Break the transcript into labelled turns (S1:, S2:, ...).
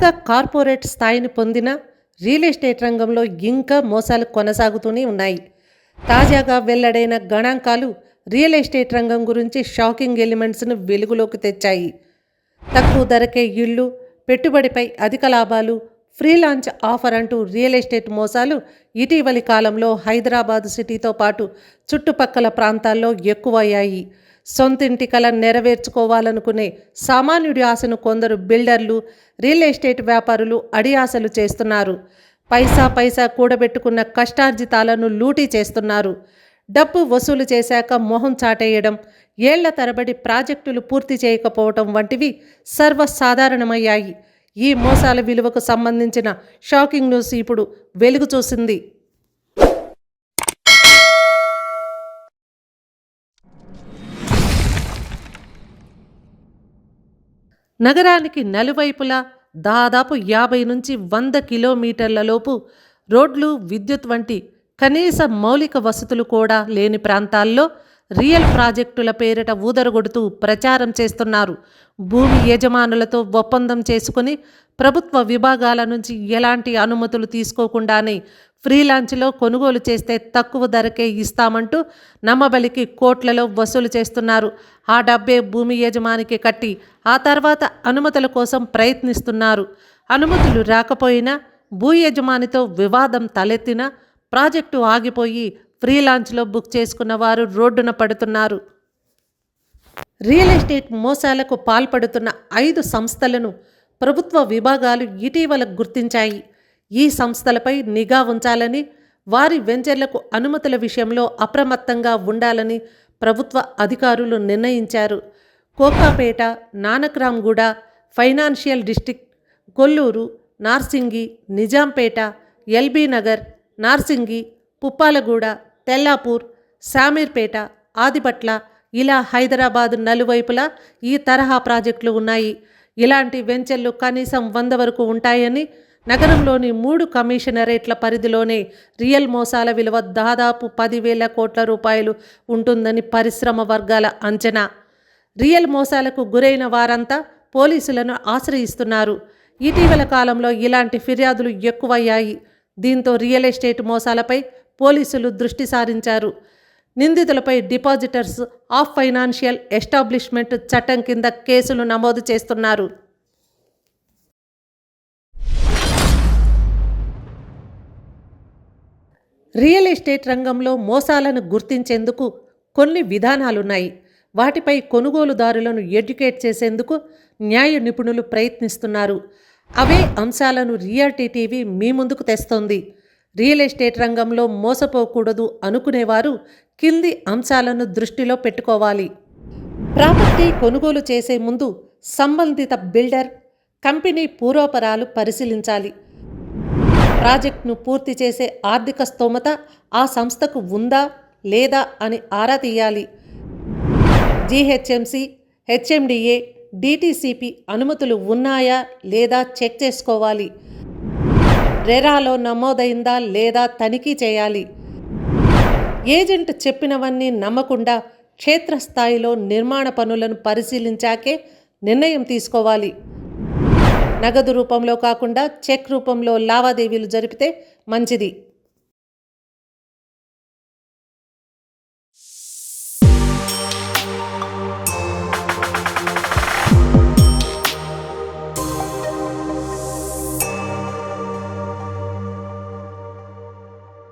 S1: తాజాగా కార్పొరేట్ స్థాయిని పొందిన రియల్ ఎస్టేట్ రంగంలో ఇంకా మోసాలు కొనసాగుతూనే ఉన్నాయి. తాజాగా వెల్లడైన గణాంకాలు రియల్ ఎస్టేట్ రంగం గురించి షాకింగ్ ఎలిమెంట్స్ను వెలుగులోకి తెచ్చాయి. తక్కువ ధరకే ఇళ్ళు పెట్టుబడిపై అధిక లాభాలు ఫ్రీలాంచ్ ఆఫర్ అంటూ రియల్ ఎస్టేట్ మోసాలు ఇటీవలి కాలంలో హైదరాబాద్ సిటీతో పాటు చుట్టుపక్కల ప్రాంతాల్లో ఎక్కువయ్యాయి. సొంతింటి కల నెరవేర్చుకోవాలనుకునే సామాన్యుడి ఆశను కొందరు బిల్డర్లు రియల్ ఎస్టేట్ వ్యాపారులు అడియాసలు చేస్తున్నారు. పైసా పైసా కూడబెట్టుకున్న కష్టార్జితాలను లూటీ చేస్తున్నారు. డబ్బు వసూలు చేశాక మొహం చాటేయడం ఏళ్ళ తరబడి ప్రాజెక్టులు పూర్తి చేయకపోవటం వంటివి సర్వసాధారణమయ్యాయి. ఈ మోసాల విలువకు సంబంధించిన షాకింగ్ న్యూస్ ఇప్పుడు వెలుగు చూసింది. నగరానికి నలువైపులా దాదాపు యాభై నుంచి వంద కిలోమీటర్లలోపు రోడ్లు విద్యుత్ వంటి కనీస మౌలిక వసతులు కూడా లేని ప్రాంతాల్లో రియల్ ప్రాజెక్టుల పేరిట ఊదరగొడుతూ ప్రచారం చేస్తున్నారు. భూమి యజమానులతో ఒప్పందం చేసుకుని ప్రభుత్వ విభాగాల నుంచి ఎలాంటి అనుమతులు తీసుకోకుండానే ఫ్రీలాన్స్లో కొనుగోలు చేస్తే తక్కువ ధరకే ఇస్తామంటూ నమ్మబలికి కోట్లలో వసూలు చేస్తున్నారు. ఆ డబ్బే భూమి యజమానికి కట్టి ఆ తర్వాత అనుమతుల కోసం ప్రయత్నిస్తున్నారు. అనుమతులు రాకపోయినా భూ యజమానితో వివాదం తలెత్తినా ప్రాజెక్టు ఆగిపోయి ఫ్రీలాన్స్లో బుక్ చేసుకున్న వారు రోడ్డున పడుతున్నారు. రియల్ ఎస్టేట్ మోసాలకు పాల్పడుతున్న ఐదు సంస్థలను ప్రభుత్వ విభాగాలు ఇటీవల గుర్తించాయి. ఈ సంస్థలపై నిఘా ఉంచాలని వారి వెంచర్లకు అనుమతుల విషయంలో అప్రమత్తంగా ఉండాలని ప్రభుత్వ అధికారులు నిర్ణయించారు. Kokapet Nanakramguda financial district Kollur Narsingi Nizampet LB Nagar Narsingi Puppalaguda Tellapur Shamirpet Adibatla ఇలా హైదరాబాద్ నలువైపులా ఈ తరహా ప్రాజెక్టులు ఉన్నాయి. ఇలాంటి వెంచర్లు కనీసం వంద వరకు ఉంటాయని నగరంలోని మూడు కమిషనరేట్ల పరిధిలోనే రియల్ మోసాల విలువ దాదాపు పదివేల కోట్ల రూపాయలు ఉంటుందని పరిశ్రమ వర్గాల అంచనా. రియల్ మోసాలకు గురైన వారంతా పోలీసులను ఆశ్రయిస్తున్నారు. ఇటీవల కాలంలో ఇలాంటి ఫిర్యాదులు ఎక్కువయ్యాయి. దీంతో రియల్ ఎస్టేట్ మోసాలపై పోలీసులు దృష్టి సారించారు. నిందితులపై డిపాజిటర్స్ ఆఫ్ ఫైనాన్షియల్ ఎస్టాబ్లిష్మెంట్ చట్టం కింద కేసులు నమోదు చేస్తున్నారు. రియల్ ఎస్టేట్ రంగంలో మోసాలను గుర్తించేందుకు కొన్ని విధానాలున్నాయి. వాటిపై కొనుగోలుదారులను ఎడ్యుకేట్ చేసేందుకు న్యాయ నిపుణులు ప్రయత్నిస్తున్నారు. అవే అంశాలను రియాలిటీ టీవీ మీ ముందుకు తెస్తోంది. రియల్ ఎస్టేట్ రంగంలో మోసపోకూడదు అనుకునేవారు కింది అంశాలను దృష్టిలో పెట్టుకోవాలి. ప్రాపర్టీ కొనుగోలు చేసే ముందు సంబంధిత బిల్డర్ కంపెనీ పూర్వపరాలు పరిశీలించాలి. ప్రాజెక్టును పూర్తి చేసే ఆర్థిక స్తోమత ఆ సంస్థకు ఉందా లేదా అని ఆరా తీయాలి. జీహెచ్ఎంసి హెచ్ఎండిఏ డిటిసిపి అనుమతులు ఉన్నాయా లేదా చెక్ చేసుకోవాలి. రెరాలో నమోదైందా లేదా తనిఖీ చేయాలి. ఏజెంట్ చెప్పినవన్నీ నమ్మకుండా క్షేత్రస్థాయిలో నిర్మాణ పనులను పరిశీలించాకే నిర్ణయం తీసుకోవాలి. నగదు రూపంలో కాకుండా చెక్ రూపంలో లావాదేవీలు జరిపితే మంచిది.